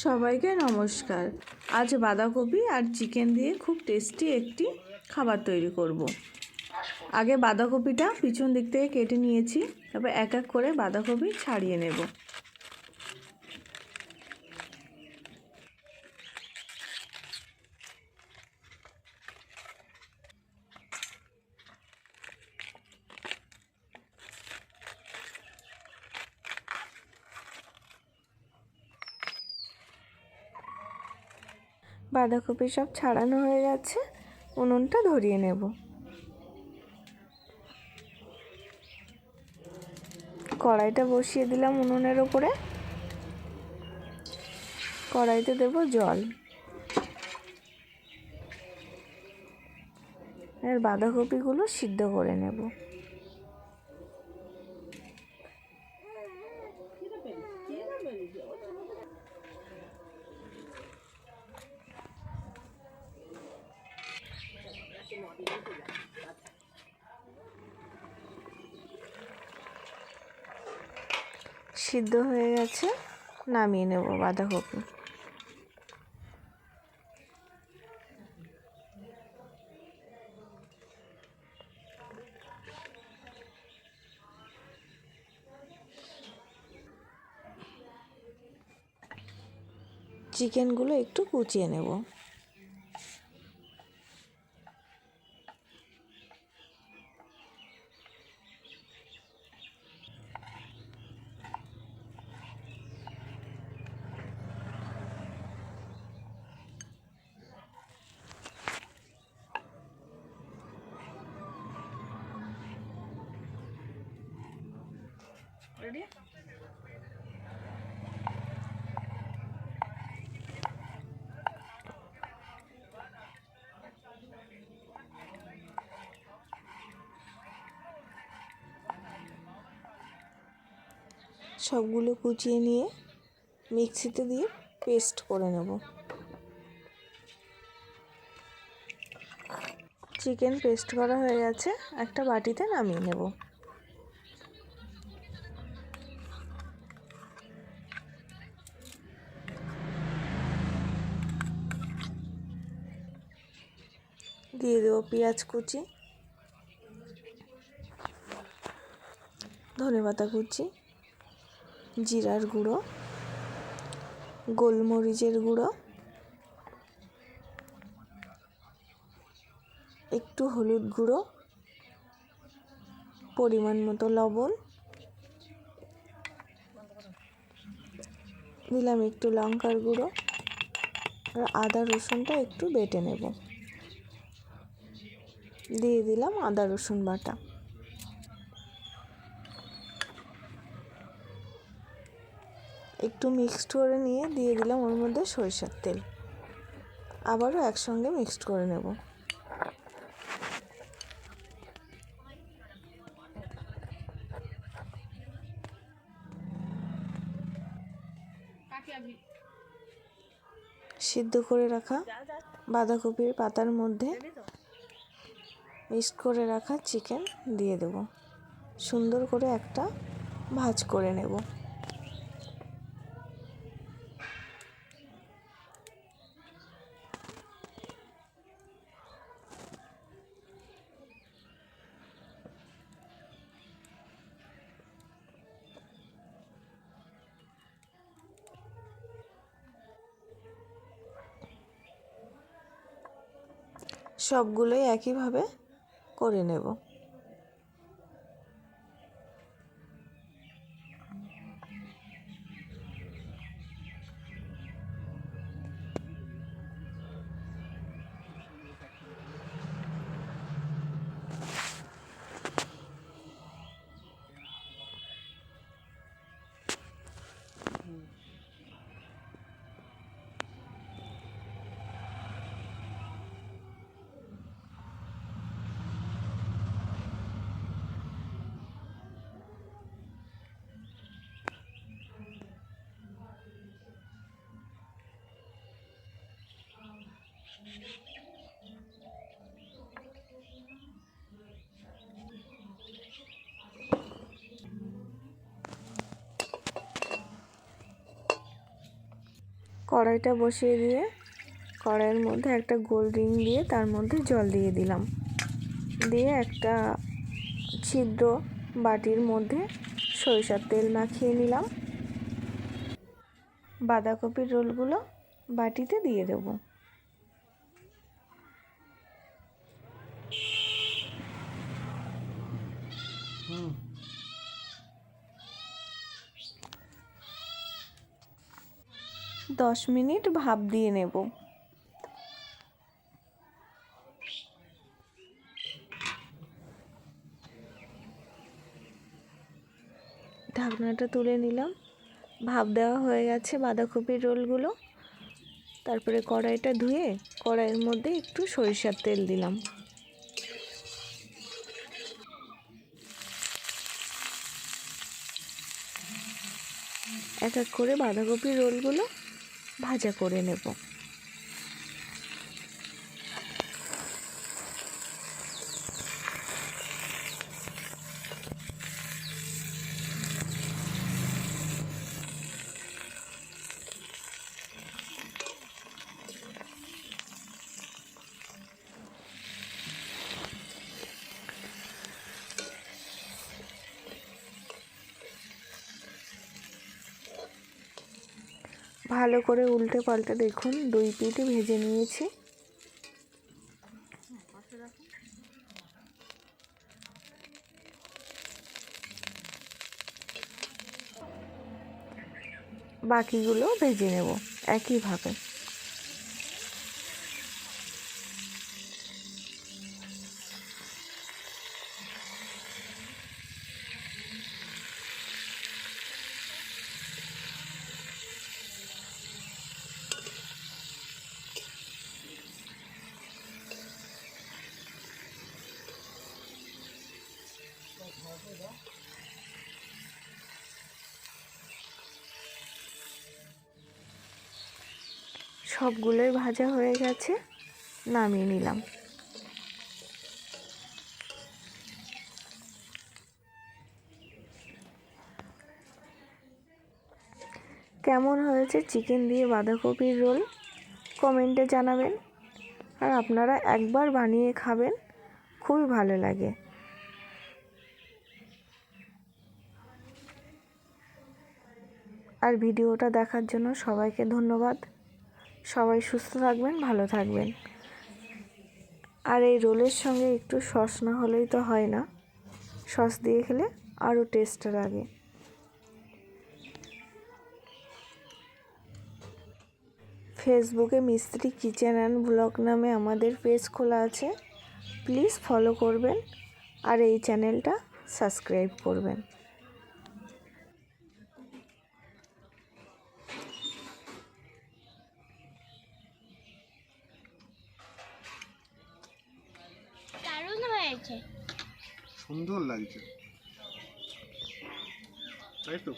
সবাইকে নমস্কার আজ বাঁধাকপি আর চিকেন দিয়ে খুব টেস্টি একটি খাবার তৈরি করব। আগে বাঁধাকপিটা পিছন দিক থেকে কেটে নিয়েছি, তারপর এক এক করে বাঁধাকপি ছাড়িয়ে নেব বাঁধাকপি সব ছাড়ানো হয়ে গেছে। উনুনটা ধরিয়ে নেব। কড়াইটা বসিয়ে দিলাম উনুনের ওপরে। কড়াইতে দেব জল। আর বাঁধাকপিগুলো সিদ্ধ করে নেব। সিদ্ধ হয়ে গেছে নামিয়ে নেব বাঁধাকপি। চিকেনগুলো একটু কুচিয়ে নেব। Ready? সবগুলো কুচিয়ে নিয়ে মিক্সিতে দিয়ে পেস্ট করে নেব চিকেন পেস্ট করা হয়ে গেছে, একটা বাটিতে নামিয়ে নেব দিয়ে দেবো পেঁয়াজ কুচি, ধনে পাতা কুচি, জিরার গুঁড়ো, গোলমরিচের গুঁড়ো, একটু হলুদ গুঁড়ো, পরিমাণ মতো লবণ, দিলাম একটু লঙ্কার গুঁড়ো, আর আদা রসুনটা একটু বেটে নেব। দিয়ে দিলাম আদা, রসুন বাটা। একটু মিক্সড করে নিয়ে দিয়ে দিলাম ওর মধ্যে সরিষার তেল। আবারও একসঙ্গে মিক্সড করে নেব। সিদ্ধ করে রাখা বাঁধাকপির পাতার মধ্যে মিক্সড করে রাখা চিকেন দিয়ে দেব। সুন্দর করে একটা ভাজ করে নেব। সবগুলোই একইভাবে করে নেব। কড়াইটা বসিয়ে দিয়ে কড়াইয়ের মধ্যে একটা গোল রিং দিয়ে তার মধ্যে জল দিয়ে দিলাম। দিয়ে একটা ছিদ্র বাটির মধ্যে সরিষার তেল মাখিয়ে নিলাম। বাঁধাকপির রোলগুলো বাটিতে দিয়ে দেবো। দশ মিনিট ভাপ দিয়ে নেব। ঢাকনাটা তুলে নিলাম। ভাপ দেওয়া হয়ে গেছে বাঁধাকপির রোলগুলো। তারপরে কড়াইটা ধুয়ে কড়াইয়ের মধ্যে একটু সরিষার তেল দিলাম। এক এক করে বাঁধাকপির রোলগুলো ভাজা করে নেব। ভালো করে উল্টে পাল্টে দেখুন দুই পিঠে ভেজে নিয়েছি। বাকিগুলো ভেজে নেব একইভাবে। সবগুলোই ভাজা হয়ে গেছে, নামিয়ে নিলাম। কেমন হয়েছে চিকেন দিয়ে বাঁধাকপির রোল? কমেন্টে জানাবেন। আর আপনারা একবার বানিয়ে খাবেন, খুবই ভালো লাগে। আর ভিডিওটা দেখার জন্য সবাইকে ধন্যবাদ। সবাই সুস্থ থাকবেন, ভালো থাকবেন। আর এই রোলের সঙ্গে একটু সস না হলেই তো হয় না। সস দিয়ে খেলে আরও টেস্ট লাগে। ফেসবুকে মিস্ত্রি কিচেন অ্যান্ড ব্লগ নামে আমাদের পেজ খোলা আছে। প্লিজ ফলো করবেন আর এই চ্যানেলটা সাবস্ক্রাইব করবেন। সুন্দর লাগছে। তাই তো?